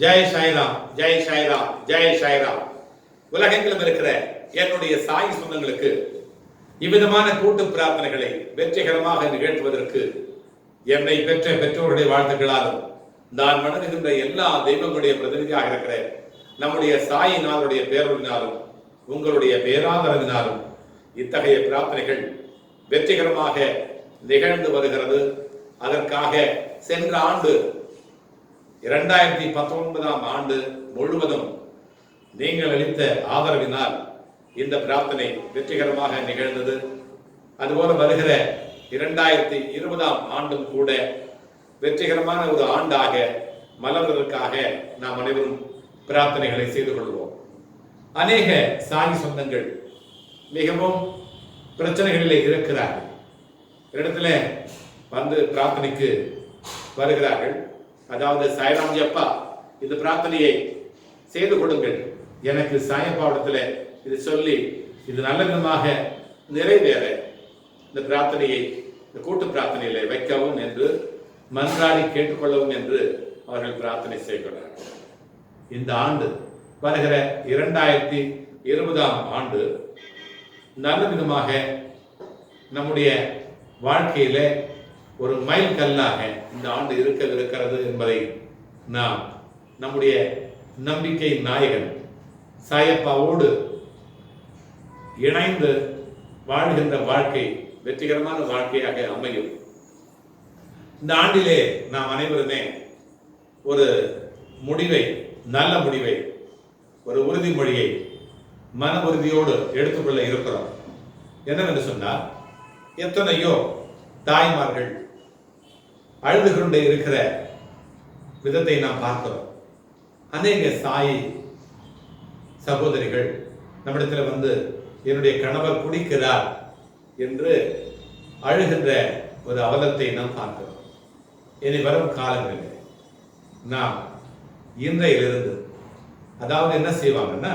ஜெய் சாய்ராம் ஜெய் சாய்ராம் ஜெய் சாய்ராம். உலகெங்கிலும் இருக்கிற என்னுடைய சாய் சொந்தங்களுக்கு இவ்விதமான கூட்டு பிரார்த்தனைகளை வெற்றிகரமாக நிகழ்த்துவதற்கு என்னை பெற்ற பெற்றோருடைய வாழ்த்துக்களாலும் நான் வணங்குகின்ற எல்லா தெய்வங்களுடைய பிரதிநிதியாக இருக்கிற நம்முடைய சாயினாருடைய பேரொழினாலும் உங்களுடைய பேராதரவினாலும் இத்தகைய பிரார்த்தனைகள் வெற்றிகரமாக நிகழ்ந்து வருகிறது. அதற்காக சென்ற ஆண்டு இரண்டாயிரத்தி பத்தொன்பதாம் ஆண்டு முழுவதும் நீங்கள் அளித்த ஆதரவினால் இந்த பிரார்த்தனை வெற்றிகரமாக நிகழ்ந்தது. அதுபோல வருகிற இரண்டாயிரத்தி இருபதாம் ஆண்டும் கூட வெற்றிகரமான ஒரு ஆண்டாக மலர்வதற்காக நாம் அனைவரும் பிரார்த்தனைகளை செய்து கொள்வோம். அநேக சாய் சொந்தங்கள் மிகவும் பிரச்சனைகளிலே இருக்கிறார்கள். இடத்துல வந்து பிரார்த்தனைக்கு வருகிறார்கள். அதாவது சாய்ராம்ஜி அப்பா இந்த பிரார்த்தனையை செய்து கொடுங்கள். எனக்கு சாயப்பாவிடத்துல இது சொல்லி இது நல்ல விதமாக நிறைவேற. இந்த பிரார்த்தனையை இந்த கூட்டு பிரார்த்தனையில வைக்கவும் என்று மன்றாடி கேட்டுக்கொள்ளவும் என்று அவர்கள் பிரார்த்தனை செய்கிறார்கள். இந்த ஆண்டு வருகிற இரண்டாயிரத்தி இருபதாம் ஆண்டு நல்ல விதமாக நம்முடைய வாழ்க்கையில ஒரு மைல் கல்லாக இந்த ஆண்டு இருக்கவிருக்கிறது என்பதை நாம் நம்முடைய நம்பிக்கை நாயகன் சாயப்பாவோடு இணைந்து வாழ்கின்ற வாழ்க்கை வெற்றிகரமான வாழ்க்கையாக அமையும். இந்த ஆண்டிலே நாம் அனைவருமே ஒரு முடிவை நல்ல முடிவை ஒரு உறுதிமொழியை மன உறுதியோடு எடுத்துக்கொள்ள இருக்கிறோம். என்னவென்று சொன்னால் எத்தனையோ தாய்மார்கள் அழுது கொண்டு இருக்கிற விதத்தை நாம் பார்த்தோம். அநேக சாய் சகோதரிகள் நம்மிடத்தில் வந்து என்னுடைய கணவர் குடிக்கிறார் என்று அழுகின்ற ஒரு அவலத்தை நாம் பார்க்கிறோம் இனி வரும் காலங்களில் நாம் இன்றையிலிருந்து அதாவது என்ன செய்வாங்கன்னா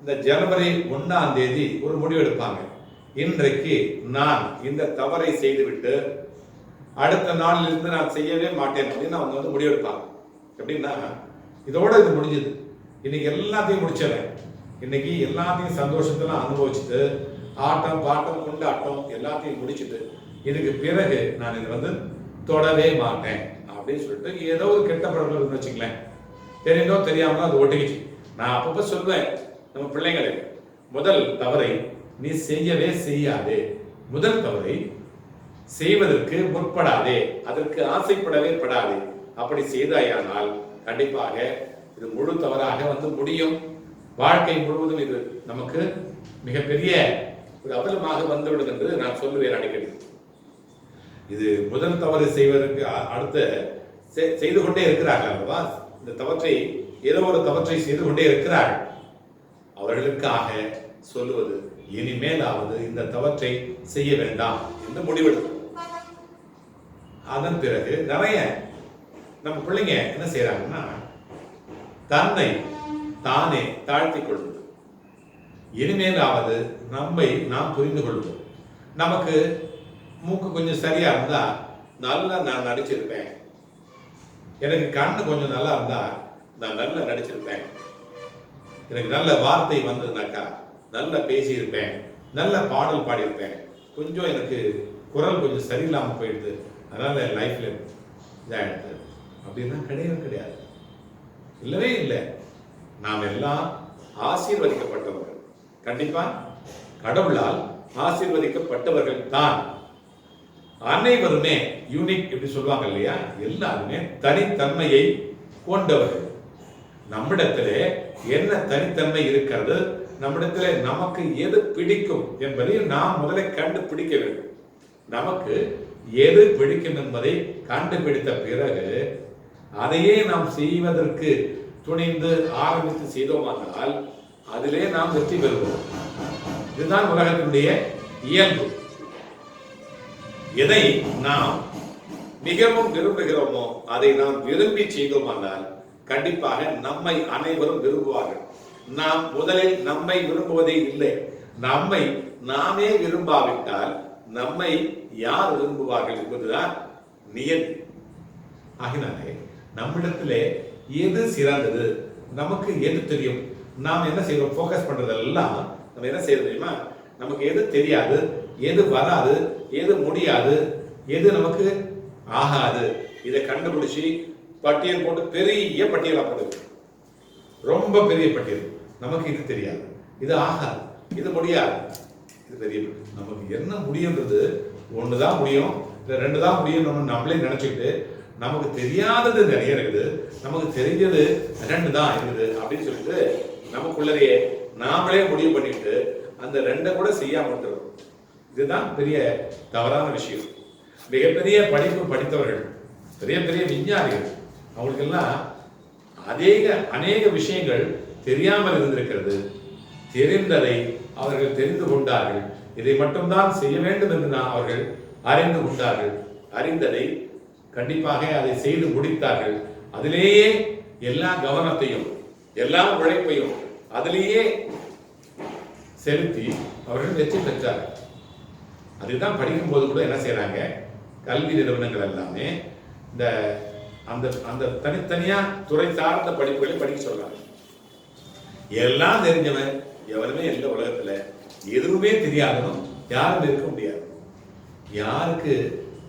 இந்த ஜனவரி ஒன்றாம் தேதி ஒரு முடிவெடுப்பாங்க. இன்றைக்கு நான் இந்த தவறை செய்துவிட்டு அடுத்த நாளிலிருந்து நான் செய்யவே மாட்டேன் அப்படின்னு அவங்க வந்து முடிவெடுப்பாங்க. எப்படின்னா இதோட இது முடிஞ்சது. இன்னைக்கு எல்லாத்தையும் முடிச்சிடறேன். இன்னைக்கு எல்லாத்தையும் சந்தோஷத்தெல்லாம் அனுபவிச்சுட்டு ஆட்டம் பாட்டம் கொண்டாட்டம் எல்லாத்தையும் முடிச்சுட்டு இதுக்கு பிறகு நான் இதை வந்து தொடவே மாட்டேன் அப்படின்னு சொல்லிட்டு ஏதோ ஒரு கெட்ட பழக்கம் இருக்குன்னு வச்சுங்களேன் தெரியுதோ தெரியாமலோ அது ஒட்டிக்கிச்சு. நான் அப்பப்போ சொல்வேன் நம்ம பிள்ளைங்களுக்கு முதல் தவறை நீ செய்யவே செய்யாதே. முதல் தவறை செய்வதற்கு முற்படாதே அதற்கு ஆசைப்படவே படாதே. அப்படி செய்தாயானால் கண்டிப்பாக இது முழு தவறாக வந்து முடியும். வாழ்க்கை முழுவதும் இது நமக்கு மிகப்பெரிய ஒரு அவலமாக வந்துவிடும் என்று நான் சொல்லுவேன் அடிக்கடி. இது முதல் தவறு செய்வதற்கு அடுத்த செ- செய்து கொண்டே இருக்கிறார்கள் அல்லவா? இந்த தவற்றை ஏதோ ஒரு தவற்றை செய்து கொண்டே இருக்கிறார்கள். அவர்களுக்காக சொல்லுவது இனிமேலாவது இந்த தவற்றை செய்ய வேண்டாம் என்று முடிவெடுக்கும். அதன் பிறகு நிறைய நம்ம பிள்ளைங்க என்ன செய்யறாங்கன்னா தன்னை தானே தாழ்த்தி கொள்வது. இனிமேலாவது நம்மை நாம் புரிந்து கொள்வோம் நமக்கு மூக்கு கொஞ்சம் சரியா இருந்தா நல்லா நான் நடிச்சிருப்பேன். எனக்கு கண்ணு கொஞ்சம் நல்லா இருந்தா நான் நல்லா நடிச்சிருப்பேன். எனக்கு நல்ல வார்த்தை வந்ததுனாக்கா நல்லா பேசியிருப்பேன். நல்ல பாடல் பாடியிருப்பேன். கொஞ்சம் எனக்கு குரல் கொஞ்சம் சரியில்லாமல் போயிடுது. அதனால் லைஃப்பில் இதாகிடுது அப்படின்னா கிடையவே கிடையாது. இல்லவே இல்லை. நாம் எல்லாம் ஆசீர்வதிக்கப்பட்டவர்கள். கண்டிப்பா கடவுளால் ஆசீர்வதிக்கப்பட்டவர்கள் தான். அனைவருமே யூனிக் எப்படி சொல்லுவாங்க இல்லையா? எல்லாருமே தனித்தன்மையை கொண்டவர்கள். நம்மிடத்திலே என்ன தனித்தன்மை இருக்கிறது? நம்மிடத்திலே நமக்கு எது பிடிக்கும் என்பதை நாம் முதல்ல கண்டுபிடிக்க வேண்டும். நமக்கு எது பிடிக்கும் என்பதை கண்டுபிடித்த பிறகு அதையே நாம் செய்வதற்கு துணிந்து ஆரம்பித்து செய்தோமானால் அதிலே நாம் வெற்றி பெறுவோம். இதுதான் உலகத்தினுடைய இயல்பு. எதை நாம் மிகவும் விரும்புகிறோமோ அதை நாம் விரும்பி செய்தோமானால் கண்டிப்பாக நம்மை அனைவரும் விரும்புவார்கள். நாம் முதலில் நம்மை விரும்புவதே இல்லை. நம்மை நாமே விரும்பாவிட்டால் நம்மை யார் விரும்புவார்கள் என்பதுதான் நியதி. ஆகினாலே நம்மிடத்திலே எது சிறந்தது? நமக்கு எது தெரியும்? நாம் என்ன செய்யறோம் ஃபோக்கஸ் பண்றதெல்லாம் நம்ம என்ன செய்ய தெரியுமா? நமக்கு எது தெரியாது? எது வராது? எது முடியாது? எது நமக்கு ஆகாது? இதை கண்டுபிடிச்சி பட்டியல் போட்டு பெரிய பட்டியலாக போடுது. ரொம்ப பெரிய பட்டியல். நமக்கு இது தெரியாது. இது ஆகாது. இது முடியாது. இது பெரிய நமக்கு என்ன முடியுன்றது ஒன்று தான் முடியும் இல்லை ரெண்டு தான் முடியும்னு நம்மளே நினச்சிக்கிட்டு நமக்கு தெரியாதது நிறைய இருக்குது. நமக்கு தெரிஞ்சது ரெண்டு தான் இருக்குது அப்படின்னு சொல்லிட்டு நமக்குள்ளதையே நாமளே முடிவு பண்ணிட்டு அந்த ரெண்டை கூட செய்யாம விட்டுறோம் இதுதான் பெரிய தவறான விஷயம். மிகப்பெரிய படிப்பு படித்தவர்கள் பெரிய பெரிய விஞ்ஞானிகள் அவங்களுக்கெல்லாம் அநேக அநேக விஷயங்கள் தெரியாமல் இருந்திருக்கிறது. தெரிந்ததை அவர்கள் தெரிந்து கொண்டார்கள். இதை மட்டும்தான் செய்ய வேண்டும் என்று நான் அவர்கள் அறிந்து கொண்டார்கள். அறிந்ததை கண்டிப்பாக அதை செய்து முடித்தார்கள். அதிலேயே எல்லா கவனத்தையும் எல்லா உழைப்பையும் அதிலேயே செலுத்தி அவர்கள் வெற்றி பெற்றார்கள். அதுதான் படிக்கும்போது கூட என்ன செய்யறாங்க கல்வி நிறுவனங்கள் எல்லாமே இந்த அந்த அந்த தனித்தனியா துறை சார்ந்த படிப்புகளை படிக்க சொல்றாங்க. எல்லாம் தெரிஞ்சவன் எவருமே இல்லை உலகத்தில் எதுவுமே தெரியாதனும் யாரும் இருக்க முடியாது. யாருக்கு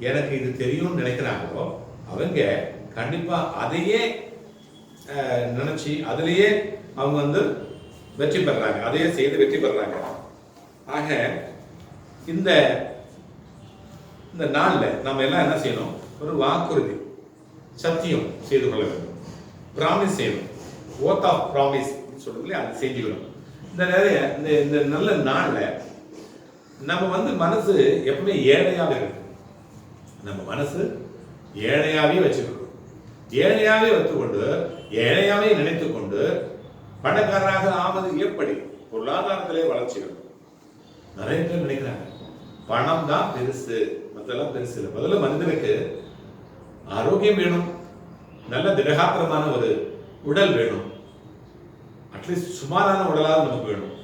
எனக்கு இது தெரியும்னு நினைக்கிறாங்களோ அவங்க கண்டிப்பாக அதையே நினச்சி அதுலேயே அவங்க வந்து வெற்றி பெறாங்க. அதையே செய்து வெற்றி பெறாங்க. ஆக இந்த இந்த நாளில் நம்ம எல்லாம் என்ன செய்யணும்? ஒரு வாக்குறுதி சத்தியம் செய்து கொள்ள வேண்டும். ப்ராமிஸ் செய்யணும். ஓத் ஆஃப் ப்ராமிஸ் சொல்லுங்களே இல்லையா? அது செஞ்சுக்கணும் இந்த நிறைய இந்த இந்த நல்ல நாளில் நம்ம வந்து மனசு எப்பவுமே ஏழையாக இருக்கு நம்ம மனசு ஏழையாகவே வச்சுக்கணும். ஏழையாகவே வைத்துக்கொண்டு ஏழையாகவே நினைத்து கொண்டு பணக்காரராக ஆவது எப்படி பொருளாதாரத்திலே வளர்ச்சிகள் நிறைய பேர் நினைக்கிறாங்க. பணம் தான் பெருசு. மற்றெல்லாம் பெருசு இல்லை. முதல்ல மனிதனுக்கு ஆரோக்கியம் வேணும். நல்ல திடகாத்திரமான ஒரு உடல் வேணும். அட்லீஸ்ட் சுமாரான உடலாவது நமக்கு வேணும்.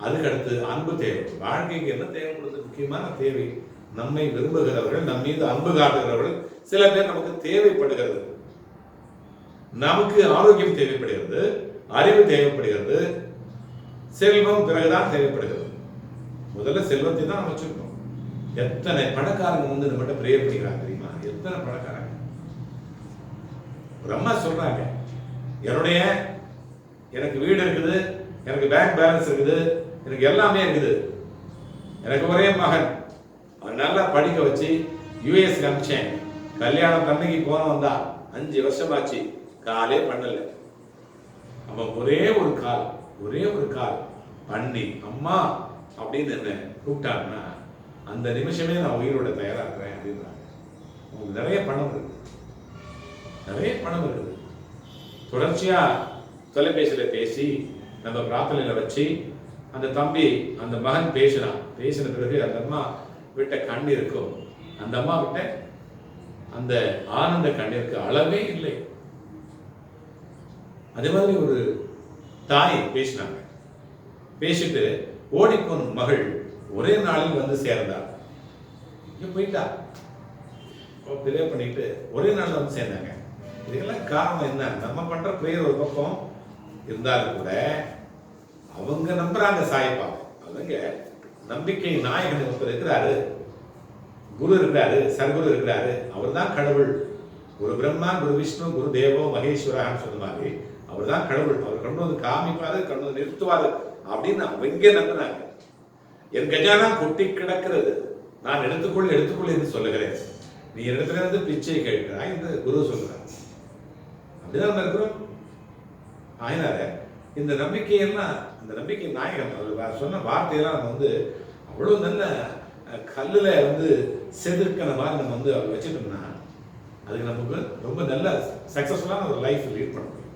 அதுக்கு அடுத்து அன்பு தேவை. வாழ்க்கைக்கு என்ன தேவைப்படுது? முக்கியமான தேவை. நம்மை விரும்புகிறவர்கள் நம் மீது அன்பு காட்டுகிறவர்கள் சில பேர் நமக்கு தேவைப்படுகிறது. நமக்கு ஆரோக்கியம் தேவைப்படுகிறது அறிவு தேவைப்படுகிறது செல்வம் பிறகுதான் தேவைப்படுகிறது. முதல்ல செல்வத்தை தான் நம்ம வச்சிருக்கோம் எத்தனை பணக்காரங்க வந்து நம்மகிட்ட பிரேயர் பண்ணிக்கிறாங்க தெரியுமா? எத்தனை பணக்காரங்க? பிரம்மா சொல்றாங்க என்னுடைய எனக்கு வீடு இருக்குது எனக்கு பேங்க் பேலன்ஸ் இருக்குது எனக்கு எல்லாமே இருக்குது. எனக்கு ஒரே மகன். அவன் நல்லா படிக்க வச்சு யூஎஸ்க்கு அனுப்பிச்சேன். கல்யாணம் தன்னைக்கு போனவன் தான் அஞ்சு வருஷமாச்சு. காலே பண்ணல. அவன் ஒரே ஒரு கால் ஒரே ஒரு கால். பண்ணி அம்மா அப்படின்னு என்ன கூப்பிட்டாங்கன்னா அந்த நிமிஷமே நான் உயிரோட தயாராக இருக்கிறேன் அப்படின்றாங்க. உங்களுக்கு நிறைய பணம் இருக்குது. நிறைய பணம் இருக்குது. தொடர்ச்சியா தொலைபேசியில பேசி நம்ம பிரார்த்தனையில் வச்சு அந்த தம்பி அந்த மகன் பேசினான். பேசின பிறகு அந்த அம்மா விட்ட கண்ணீருக்கும் அந்த அம்மா விட்ட அந்த ஆனந்த கண்ணிற்கு அளவே இல்லை. அதே மாதிரி ஒரு தாய் பேசினாங்க. பேசிட்டு ஓடிப்போன் மகள் ஒரே நாளில் வந்து சேர்ந்தார் இங்க போயிட்டா. பிரே பண்ணிட்டு ஒரே நாளில் வந்து சேர்ந்தாங்க. இதுக்கெல்லாம் காரணம் என்ன? நம்ம பண்ற பிரேயர் ஒரு பக்கம் இருந்தாலும் கூட அவங்க நம்புறாங்க சாயப்பாவை அவங்க நம்பிக்கை நாயகன் ஒருத்தர் இருக்கிறாரு. குரு இருக்கிறாரு சர்க்குரு இருக்கிறாரு. அவர் தான் கடவுள். குரு பிரம்மா குரு விஷ்ணு குரு தேவோ மகேஸ்வரான்னு சொன்ன மாதிரி அவர் தான் கடவுள். அவர் கொண்டு வந்து காமிப்பாரு கொண்டு வந்து நிறுத்துவாரு அப்படின்னு அவங்க நம்பினாங்க என் கஜானா கொட்டி கிடக்கிறது. நான் எடுத்துக்கொள் எடுத்துக்கொள் என்று சொல்லுகிறேன். நீ இடத்துல இருந்து பிச்சை கேட்கிறாய் என்று குரு சொல்கிறார் அப்படிதான் இருக்கிறோம். ஆயினார. இந்த நம்பிக்கையெல்லாம் இந்த நம்பிக்கை நாயகன் அவர் சொன்ன வார்த்தையெல்லாம் நம்ம வந்து அவ்வளோ நல்ல கல்லில் வந்து செதுக்கிற மாதிரி நம்ம வந்து அவர் வச்சுட்டோம்னா அதுக்கு நமக்கு ரொம்ப நல்ல சக்ஸஸ்ஃபுல்லான ஒரு லைஃப் லீட் பண்ண முடியும்.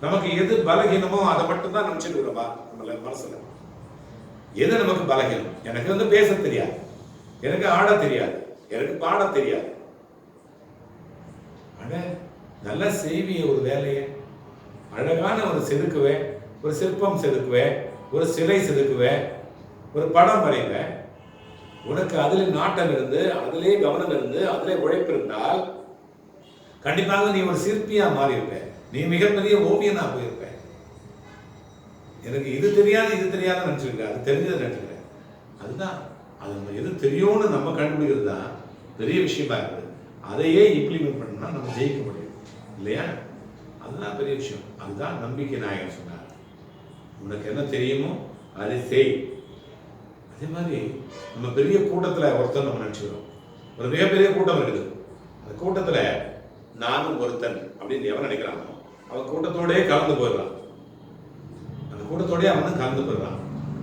நமக்கு எது பலகீனமோ அதை மட்டும்தான் நினச்சிட்டு இருக்கிறோம்பா நம்மள மனசில். எது நமக்கு பலகீனம்? எனக்கு வந்து பேச தெரியாது. எனக்கு ஆட தெரியாது. எனக்கு பாட தெரியாது. அட நல்லா செய்விய ஒரு வேலையை அழகான ஒரு செதுக்குவேன் ஒரு சிற்பம் செதுக்குவேன் ஒரு சிலை செதுக்குவேன் ஒரு படம் வரைவேன். உனக்கு அதில் நாட்டம் இருந்து அதிலே கவனம் இருந்து அதிலே உழைப்பு இருந்தால் கண்டிப்பாக நீ ஒரு சிற்பியாக மாறியிருப்பேன். நீ மிகப்பெரிய ஓவியனாக போயிருப்ப எனக்கு இது தெரியாது இது தெரியாத நினச்சிருக்க அது தெரிஞ்சதை நினச்சிருக்கேன் அதுதான் அது நம்ம எது தெரியும்னு நம்ம கண்டுபிடிக்கிறது தான் பெரிய விஷயமா இருக்குது. அதையே இம்ப்ளிமெண்ட் பண்ணா நம்ம ஜெயிக்க முடியும். இல்லையா? அதுதான் பெரிய விஷயம். அதுதான் நம்பிக்கை நாயகன் சொன்னார். உனக்கு என்ன தெரியுமோ அதை செய். அதே மாதிரி நம்ம பெரிய கூட்டத்தில் ஒருத்தன் நம்ம நினச்சிக்கிறோம். ஒரு மிகப்பெரிய கூட்டம் இருக்குது. அந்த கூட்டத்தில் நானும் ஒருத்தன் அப்படின்னு எவன் நினைக்கிறானோ அவன் கூட்டத்தோடயே கலந்து போயிடுறான். அந்த கூட்டத்தோடயே அவனும் கலந்து போயிடுறான்.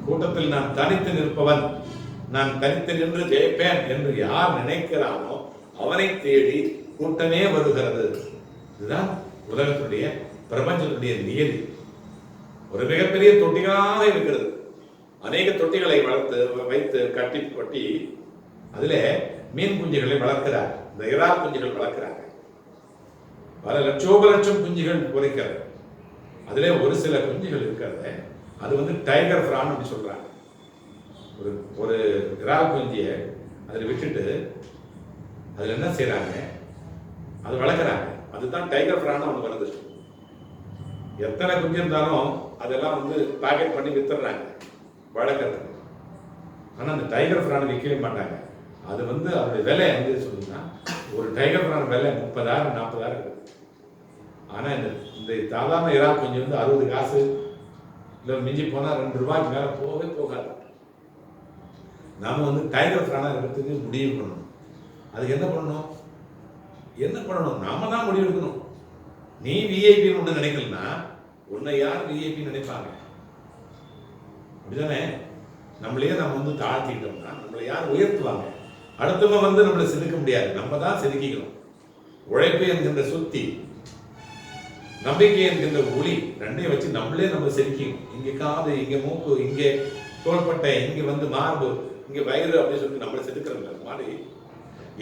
கூட்டத்தில் நான் தனித்து நிற்பவன் நான் தனித்து நின்று ஜெயிப்பேன் என்று யார் நினைக்கிறானோ அவனை தேடி கூட்டமே வருகிறது. இதுதான் உலகத்துடைய பிரபஞ்சத்துடைய நியதி. ஒரு மிகப்பெரிய தொட்டிகளாக இருக்கிறது. அநேக தொட்டிகளை வளர்த்து வைத்து கட்டி கொட்டி அதுல மீன் குஞ்சுகளை வளர்க்கிறார் இந்த இறால் குஞ்சுகள் வளர்க்கிறாங்க பல லட்சோப லட்சம் குஞ்சுகள் பொறிக்கிறது. அதுல ஒரு சில குஞ்சுகள் இருக்கிறது. அது வந்து டைகர் ஃப்ரான் அப்படின்னு சொல்றாங்க. ஒரு ஒரு இறால் குஞ்சியை அதில் விட்டுட்டு அதில் என்ன செய்கிறாங்க அது வளர்க்குறாங்க. அதுதான் டைகர் ஃப்ரான் அவங்க வருது எத்தனை குஞ்சு இருந்தாலும் அதெல்லாம் வந்து பேக்கெட் பண்ணி வித்துடுறாங்க. வளர்க்குறதுக்கு ஆனால் அந்த டைகர் ஃப்ரானை விற்கவே மாட்டாங்க. அது வந்து அதோடைய விலை வந்து சொல்லுங்கன்னா ஒரு டைகர் ஃப்ரான் விலை முப்பதாயிரம் நாற்பதாயிரம் இருக்குது ஆனால் இந்த இந்த சாதாரண இறா குஞ்சு வந்து அறுபது காசு இல்லை மிஞ்சி போனால் ரெண்டு ரூபாய்க்கு மேலே போகவே போகாது. நாம் வந்து டைகர் ஃப்ரானாக இருக்கிறதுக்கு முடிவு பண்ணணும். அதுக்கு என்ன பண்ணணும்? என்ன பண்ணணும்? நாம தான் முடிவெடுக்கணும் நீ விஐபின்னு ஒன்று நினைக்கலன்னா உன்னை யார் விஐபி நினைப்பாங்க? அப்படிதானே? நம்மளையே நம்ம வந்து தாழ்த்திக்கிட்டோம்னா நம்மளை யார் உயர்த்துவாங்க? அடுத்தவங்க வந்து நம்மளை செதுக்க முடியாது. நம்ம தான் செதுக்கிக்கணும். உழைப்பு என்கின்ற சுத்தி நம்பிக்கை என்கின்ற ஒளி ரெண்டையும் வச்சு நம்மளே நம்ம செதுக்கிக்கணும். இங்கே காது இங்கே மூக்கு இங்கே தோள்பட்டை இங்கே வந்து மார்பு இங்கே வயிறு அப்படின்னு சொல்லிட்டு நம்மளை செதுக்கிறோம் மாதிரி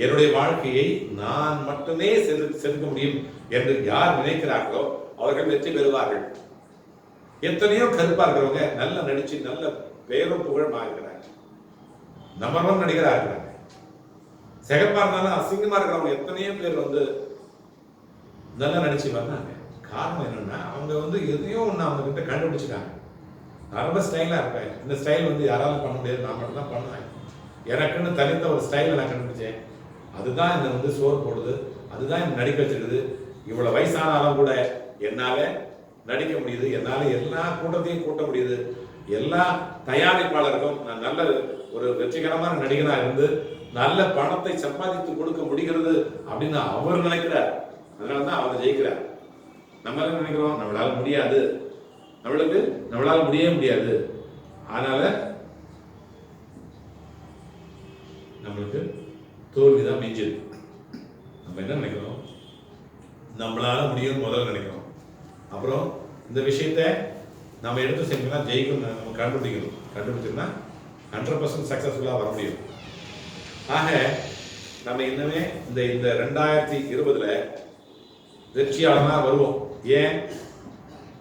என்னுடைய வாழ்க்கையை நான் மட்டுமே செதுக்க முடியும் என்று யார் நினைக்கிறார்களோ அவர்கள் வெற்றி பெறுவார்கள். எத்தனையோ கருப்பா இருக்கிறவங்க நல்லா நடிச்சு நல்ல பெயரும் புகழும் இருக்கிறாங்க நம்பர் ஒன் இருக்கிறாங்க சிகப்பா இருந்தாலும் அசிங்கமா இருக்கிறவங்க எத்தனையோ பேர் வந்து நல்லா நடிச்சு வந்தாங்க. காரணம் என்னன்னா அவங்க வந்து எதையோ ஒன்று அவங்க கிட்ட கண்டுபிடிச்சிட்டாங்க. நான் ரொம்ப ஸ்டைலாக இருப்பேன். இந்த ஸ்டைல் வந்து யாராலும் பண்ண முடியாது. நான் மட்டும் தான் பண்ணுவேன். எனக்குன்னு தனித்த ஒரு ஸ்டைலை நான் கண்டுபிடிச்சேன். அதுதான் என்னை வந்து சோறு போடுது அதுதான் என்னை நடிக்க வச்சிருக்குது. இவ்வளோ வயசானாலும் கூட என்னால் நடிக்க முடியுது என்னால் எல்லா கூட்டத்தையும் கூட்ட முடியுது. எல்லா தயாரிப்பாளருக்கும் நான் நல்ல ஒரு வெற்றிகரமான நடிகனாக இருந்து நல்ல பணத்தை சம்பாதித்து கொடுக்க முடிகிறது அப்படின்னு அவர் நினைக்கிறார். அதனால தான் அவர் ஜெயிக்கிறார். நம்ம என்ன நினைக்கிறோம்? நம்மளால முடியாது. நம்மளுக்கு நம்மளால முடியவே முடியாது. அதனால தோல்வி தான் மிஞ்சது நம்ம என்ன நினைக்கிறோம்? நம்மளால முடியும் முதல்ல நினைக்கிறோம். அப்புறம் இந்த விஷயத்த நம்ம எடுத்து செஞ்சோம்னா ஜெயிக்கும் நம்ம கண்டுபிடிக்கணும். கண்டுபிடிச்சோம்னா ஹண்ட்ரட் பர்சன்ட் சக்ஸஸ்ஃபுல்லாக வர முடியும். ஆக நம்ம இன்னுமே இந்த இந்த ரெண்டாயிரத்தி இருபதில் வெற்றியாளனாக வருவோம். ஏன்?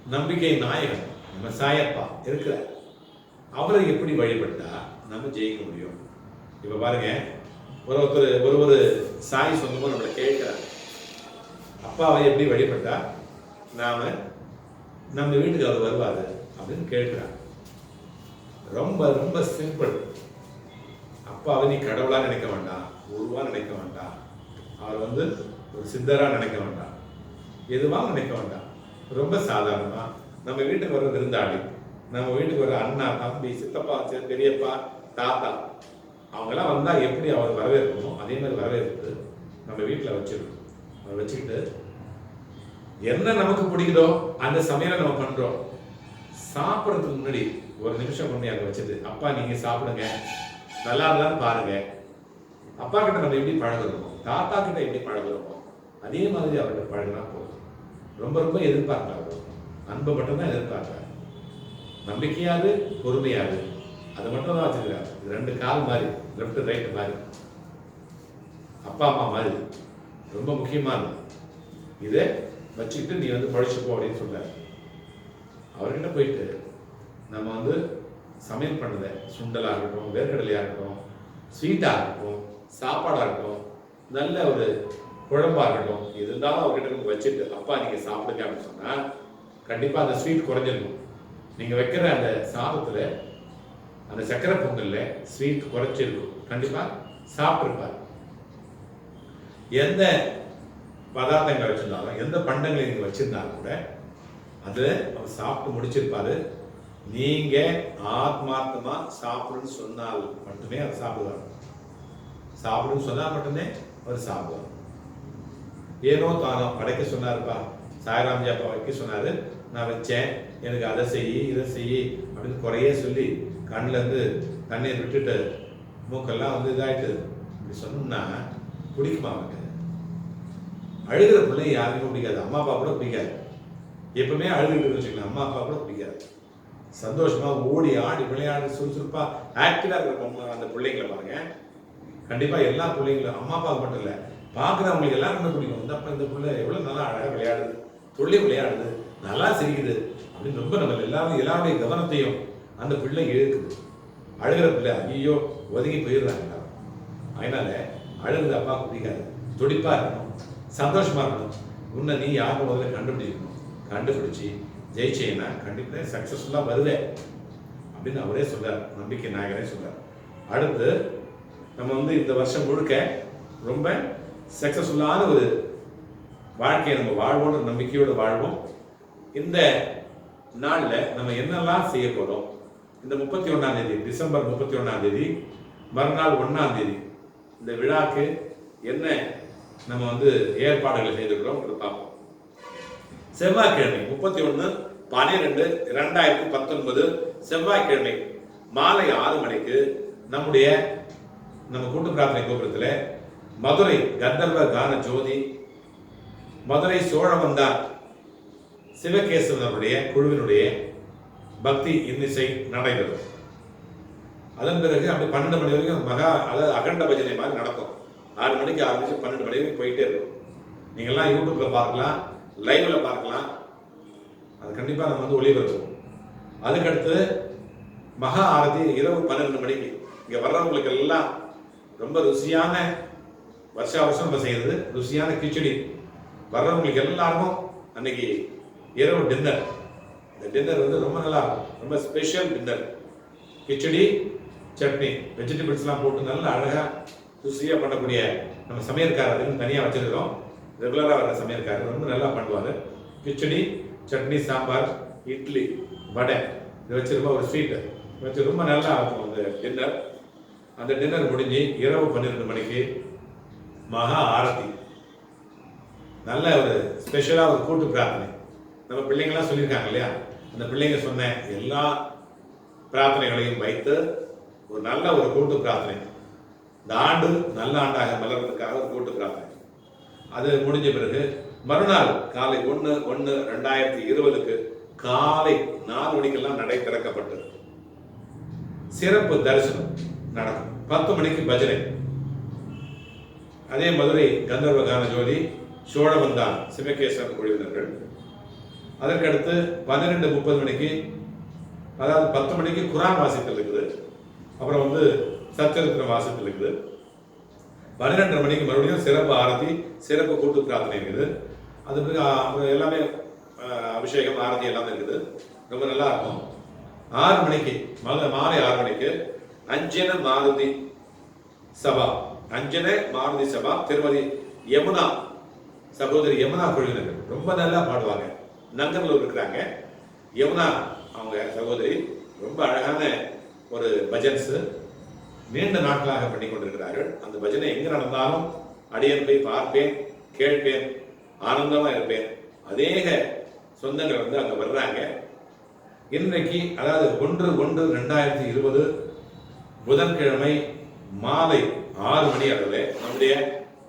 நம்பிக்கை நாயகன் நம்ம சாயப்பா இருக்கிறார். அவரை எப்படி வழிபட்டா நம்ம ஜெயிக்க முடியும்? இப்போ பாருங்கள் ஒருத்தர் ஒரு ஒரு சாய் சொந்தமும் நம்மளை கேட்குறாங்க அப்பாவை எப்படி வழிபட்டா? நாம நம்ம வீட்டுக்கு அவர் வருவாரு அப்படின்னு கேட்குறாங்க ரொம்ப ரொம்ப சிம்பிள் அப்பாவை நீ கடவுளாக நினைக்க வேண்டாம் உருவாக நினைக்க வேண்டாம் அவர் வந்து ஒரு சித்தராக நினைக்க வேண்டாம் எதுவாக நினைக்க வேண்டாம். ரொம்ப சாதாரணமாக நம்ம வீட்டுக்கு வர விருந்தாளி நம்ம வீட்டுக்கு வர அண்ணா தம்பி சித்தப்பா பெரியப்பா தாத்தா அவங்கெல்லாம் வந்தால் எப்படி அவர் வரவேற்கணுமோ அதே மாதிரி வரவேற்பு நம்ம வீட்டில் வச்சிருக்கோம். அதை வச்சுக்கிட்டு என்ன நமக்கு பிடிக்குதோ அந்த சமையலை நம்ம பண்ணுறோம் சாப்பிட்றதுக்கு முன்னாடி ஒரு நிமிஷம் பண்ணி அங்கே வச்சது அப்பா நீங்கள் சாப்பிடுங்க. நல்லா இருந்தாலும் பாருங்க. அப்பா கிட்ட நம்ம எப்படி பழகிறோமோ தாத்தா கிட்ட எப்படி பழகிறோமோ அதே மாதிரி அவர்கிட்ட பழகினா போதும். ரொம்ப ரொம்ப எதிர்பார்க்காது அன்பை மட்டும்தான் எதிர்பார்க்கிறார் நம்பிக்கையாது பொறுமையாது. அது மட்டும் தான் வச்சுருக்காங்க இது ரெண்டு கால் மாதிரி லெஃப்ட் ரைட்டு மாதிரி. அப்பா அம்மா மாதிரி. ரொம்ப முக்கியமானது இதை வச்சுக்கிட்டு நீ வந்து பழிச்சுப்போ அப்படின்னு சொல்றாரு அவர்கிட்ட போயிட்டு நம்ம வந்து சமையல் பண்ணதை சுண்டலாக இருக்கட்டும் வேர்க்கடலையாக இருக்கட்டும் ஸ்வீட்டாக இருக்கட்டும் சாப்பாடாக இருக்கட்டும் நல்ல ஒரு குழம்பாக இருக்கட்டும் எது இருந்தாலும் அவர்கிட்ட நம்ம வச்சுட்டு அப்பா நீங்கள் சாப்பிடுங்க அப்படின்னு சொன்னால் கண்டிப்பாக அந்த ஸ்வீட் குறைஞ்சிருக்கும். நீங்கள் வைக்கிற அந்த சாதத்தில் அந்த சக்கரை பொங்கல்ல ஸ்வீட் குறைச்சிருக்கும். கண்டிப்பா சாப்பிட்டுருப்பார். எந்த பதார்த்தங்கள் வச்சிருந்தாலும் எந்த பண்டங்களை நீங்க வச்சிருந்தாலும் கூட அது அவர் சாப்பிட்டு முடிச்சிருப்பாரு. நீங்க ஆத்மார்த்தமா சாப்பிடுன்னு சொன்னால் மட்டுமே அவர் சாப்பிடுவார். சாப்பிடுன்னு சொன்னால் மட்டுமே அவர் சாப்பிடுவார். ஏனோ தானோ படைக்க சொன்னாருப்பா. சாய்ராம்ஜி அப்பா வைக்க சொன்னாரு. நான் வச்சேன். எனக்கு அதை செய் இதை செய் அப்படின்னு குறைய சொல்லி கண்ணுல இருந்து தண்ணீர் விட்டுட்டு மூக்கெல்லாம் வந்து இதாயிட்டு இப்படி சொன்னோம்னா பிடிக்குமா அவனுக்கு? அழுகிற பிள்ளை யாருக்கும் பிடிக்காது அம்மா அப்பா கூட பிடிக்காது எப்பவுமே அழுதுகிட்டு வச்சுக்கலாம் அம்மா அப்பா கூட பிடிக்காது சந்தோஷமா ஓடி ஆடி விளையாடி சுறுசுறுப்பா ஆக்டிவா இருக்கிற பொண்ணு அந்த பிள்ளைங்களை பாருங்க. கண்டிப்பா எல்லா பிள்ளைங்களும் அம்மா அப்பாவுக்கு மட்டும் இல்ல பாக்குறவங்களுக்கு எல்லாருமே பிடிக்கும் இந்த அப்பா இந்த பிள்ளை எவ்வளவு நல்லா அழகாக விளையாடுது துள்ளி விளையாடுது நல்லா சிரிக்குது அப்படின்னு ரொம்ப நம்ம எல்லாரும் எல்லாருடைய கவனத்தையும் அந்த பிள்ளை இழுக்குது. அழுகிற பிள்ளை ஐயோ ஒதுங்கி போயிடுறாங்க அதனால அழுகுது அப்பா பிடிக்காது துடிப்பா இருக்கணும். சந்தோஷமா இருக்கணும். உன்னை நீ யாரும் முதல்ல கண்டுபிடிக்கணும்? கண்டுபிடிச்சி ஜெயிச்சேன்னா கண்டிப்பாக சக்ஸஸ்ஃபுல்லாக வருவேன் அப்படின்னு அவரே சொல்றார். நம்பிக்கை நாயகரே சொல்றார். அடுத்து நம்ம வந்து இந்த வருஷம் முழுக்க ரொம்ப சக்சஸ்ஃபுல்லான ஒரு வாழ்க்கையை நம்ம வாழ்வோன்ற நம்பிக்கையோடு வாழ்வோம். இந்த நாளில் நம்ம என்னெல்லாம் செய்ய போகிறோம் இந்த முப்பத்தி ஒன்றாம் தேதி டிசம்பர் முப்பத்தி ஒன்றாம் தேதி மறுநாள் ஒன்றாம் தேதி இந்த விழாக்கு என்ன நம்ம வந்து ஏற்பாடுகளை செய்திருக்கிறோம் பார்ப்போம். செவ்வாய்க்கிழமை முப்பத்தி ஒன்று பன்னிரெண்டு இரண்டாயிரத்தி பத்தொன்பது செவ்வாய்க்கிழமை மாலை ஆறு மணிக்கு நம்முடைய நம்ம கூட்டு பிரார்த்தனை கோபுரத்தில் மதுரை கந்தர்வ கான ஜோதி மதுரை சோழவந்தார் சிவகேசவனுடைய குழுவினுடைய பக்தி இன்னிசை நடைபெறும். அதன் பிறகு அப்படி பன்னெண்டு மணி வரைக்கும் மகா அதாவது அகண்ட பஜனை மாதிரி நடக்கும். ஆறு மணிக்கு ஆரம்பிச்சு பன்னெண்டு மணி வரைக்கும் போயிட்டே இருக்கும். நீங்கள்லாம் யூடியூப்பில் பார்க்கலாம் லைவில் பார்க்கலாம். அது கண்டிப்பாக நம்ம வந்து ஒளிபரப்புவோம். அதுக்கடுத்து மகா ஆரதி இரவு பன்னெண்டு மணிக்கு. இங்கே வர்றவங்களுக்கு எல்லாம் ரொம்ப ருசியான வருஷா வருஷம் நம்ம செய்கிறது ருசியான கிச்சடி. வர்றவங்களுக்கு எல்லாருக்கும் அன்னைக்கு இரவு டின்னர் இந்த டின்னர் வந்து ரொம்ப நல்லா இருக்கும். ரொம்ப ஸ்பெஷல் டின்னர் கிச்சடி சட்னி வெஜிடபிள்ஸ்லாம் போட்டு நல்லா அழகாக ருசியாக பண்ணக்கூடிய நம்ம சமையல்காரர் அதுன்னு தனியாக வச்சுருக்கோம் ரெகுலராக வர சமையல்காரர். ரொம்ப நல்லா பண்ணுவார். கிச்சடி சட்னி சாம்பார் இட்லி வடை. இது வச்சிருப்போம் ஒரு ஸ்வீட்டு வச்சு ரொம்ப நல்லா இருக்கும் அந்த டின்னர் அந்த டின்னர் முடிஞ்சு இரவு பன்னிரெண்டு மணிக்கு மகா ஆரத்தி. நல்ல ஒரு ஸ்பெஷலாக ஒரு கூட்டு பிரார்த்தனை. நம்ம பிள்ளைங்களாம் சொல்லியிருக்காங்க இல்லையா? அந்த பிள்ளைங்க சொன்ன எல்லா பிரார்த்தனைகளையும் வைத்து ஒரு நல்ல ஒரு கூட்டு பிரார்த்தனை. இந்த ஆண்டு நல்ல ஆண்டாக மலர்றதுக்காக ஒரு கூட்டு பிரார்த்தனை. அது முடிஞ்ச பிறகு மறுநாள் காலை ஒன்று ஒன்று ரெண்டாயிரத்தி இருபதுக்கு காலை நாலு மணிக்கெல்லாம் நடை திறக்கப்பட்டது. சிறப்பு தரிசனம் நடக்கும். பத்து மணிக்கு பஜனை. அதே மதுரை கந்தர்வ கான ஜோதி சோழவந்தான் சிவகேசவன் குழுவினர்கள் அதற்கடுத்து பன்னிரெண்டு முப்பது மணிக்கு அதாவது பத்து மணிக்கு குரான் வாசித்தல் இருக்குது. அப்புறம் வந்து சச்சரித்திரம் வாசித்தல் இருக்குது. பன்னிரெண்டரை மணிக்கு மறுபடியும் சிறப்பு ஆரத்தி சிறப்பு கூட்டு பிரார்த்தனை இருக்குது. அது பிறகு அப்புறம் எல்லாமே அபிஷேகம் ஆரத்தி எல்லாமே இருக்குது. ரொம்ப நல்லா இருக்கும். ஆறு மணிக்கு மத மாலை ஆறு மணிக்கு அஞ்சன மாருதி சபா அஞ்சன மாருதி சபா திருமதி யமுனா சகோதரி யமுனா குழுவினர்கள் ரொம்ப நல்லா பாடுவாங்க. நங்கர்ல இருக்கிறாங்க. யமுனா அவங்க சகோதரி ரொம்ப அழகான ஒரு பஜன்ஸ். நீண்ட நாட்களாக பண்ணி கொண்டிருக்கிறார்கள். அந்த பஜனை எங்க நடந்தாலும் அடியன் போய் பார்ப்பேன் கேட்பேன் ஆனந்தமா இருப்பேன். அநேக சொந்தங்கள் வந்து அங்க வர்றாங்க. இன்றைக்கு அதாவது ஒன்று ஒன்று ரெண்டாயிரத்தி இருபது புதன்கிழமை மாலை ஆறு மணி அளவில் நம்முடைய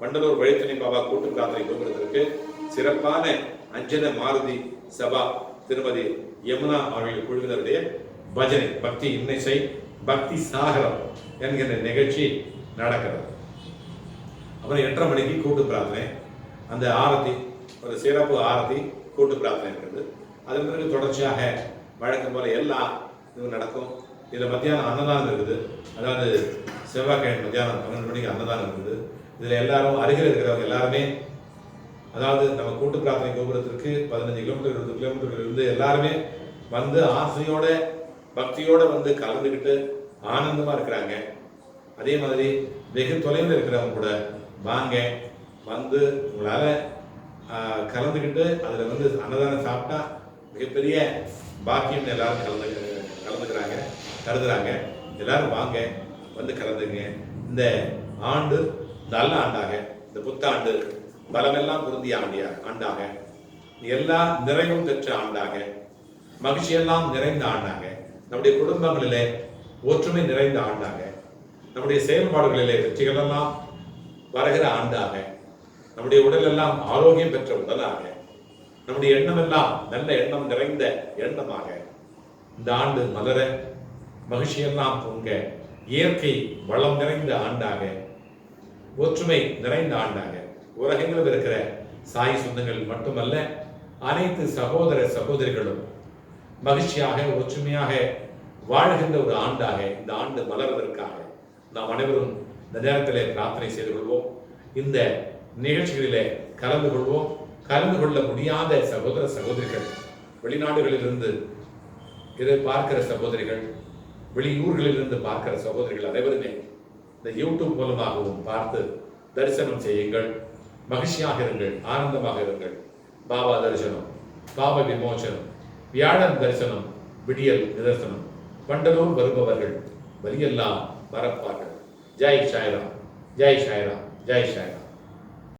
வண்டலூர் வழித்துணை பாபா கூட்டு பிரார்த்தனை கோபுரத்திற்கு சிறப்பான அஞ்சன மாருதி சபா திருமதி யமுனா அவர்கள் குழுவினருடைய பஜனை பக்தி இன்னிசை பக்தி சாகரம் என்கிற நிகழ்ச்சி நடக்கிறது. அப்புறம் எட்டரை மணிக்கு கூட்டு பிரார்த்தனை அந்த ஆரத்தி ஒரு சிறப்பு ஆரத்தி கூட்டு பிரார்த்தனை இருக்கிறது அதன் பிறகு தொடர்ச்சியாக வழக்கம் போல எல்லா இதுவும் நடக்கும். இதில் மத்தியானம் அன்னதானம் இருக்குது. அதாவது செவ்வாய்க்கிழமை மத்தியானம் பன்னெண்டு மணிக்கு அன்னதானம் இருக்குது. இதில் எல்லாரும் அருகில் இருக்கிறவங்க எல்லாருமே அதாவது நம்ம கூட்டு பிரார்த்தனை கோபுரத்திற்கு பதினஞ்சு கிலோமீட்டர் இருபது கிலோமீட்டர் இருந்து எல்லாருமே வந்து ஆசையோட பக்தியோட வந்து கலந்துக்கிட்டு ஆனந்தமா இருக்கிறாங்க. அதே மாதிரி வெகு தொலைவில் இருக்கிறவங்க கூட வாங்க வந்து உங்களால் கலந்துக்கிட்டு அதில் வந்து அன்னதானம் சாப்பிட்டா மிகப்பெரிய பாக்கியம் எல்லாரும் கலந்து கலந்துக்கிறாங்க கருதுறாங்க. எல்லாரும் வாங்க வந்து கலந்துங்க இந்த ஆண்டு நல்ல ஆண்டாக இந்த புத்தாண்டு பலமெல்லாம் பொருந்திய ஆண்டியா ஆண்டாக. எல்லா நிறைவும் பெற்ற ஆண்டாக. மகிழ்ச்சியெல்லாம் நிறைந்த ஆண்டாக. நம்முடைய குடும்பங்களிலே ஒற்றுமை நிறைந்த ஆண்டாக. நம்முடைய செயல்பாடுகளிலே வெற்றிகளெல்லாம் வருகிற ஆண்டாக. நம்முடைய உடலெல்லாம் ஆரோக்கியம் பெற்ற உடலாக. நம்முடைய எண்ணமெல்லாம் நல்ல எண்ணம் நிறைந்த எண்ணமாக. இந்த ஆண்டு மலர மகிழ்ச்சியெல்லாம் பொங்க இயற்கை வளம் நிறைந்த ஆண்டாக ஒற்றுமை நிறைந்த ஆண்டாக. உலகெங்கிலும் இருக்கிற சாய் சொந்தங்கள் மட்டுமல்ல அனைத்து சகோதர சகோதரிகளும் மகிழ்ச்சியாக ஒற்றுமையாக வாழ்கின்ற ஒரு ஆண்டாக இந்த ஆண்டு மலர்வதற்காக நாம் அனைவரும் இந்த நேரத்தில் பிரார்த்தனை செய்து கொள்வோம். இந்த நிகழ்ச்சிகளிலே கலந்து கொள்வோம். கலந்து கொள்ள முடியாத சகோதர சகோதரிகள் வெளிநாடுகளிலிருந்து இதை பார்க்கிற சகோதரிகள் வெளியூர்களிலிருந்து பார்க்கிற சகோதரிகள் அனைவருமே இந்த யூடியூப் மூலமாகவும் பார்த்து தரிசனம் செய்யுங்கள். மகிழ்ச்சியாக இருங்கள் ஆனந்தமாக இருங்கள். பாபா தரிசனம் பாப விமோச்சனம் வியாழன் தரிசனம் விடியல் நிதர்சனம். வண்டலூர் வருபவர்கள் வலியெல்லாம் மறப்பார்கள். ஜெய் சாய்ராம் ஜெய் சாய்ராம் ஜெய் சாய்ராம்.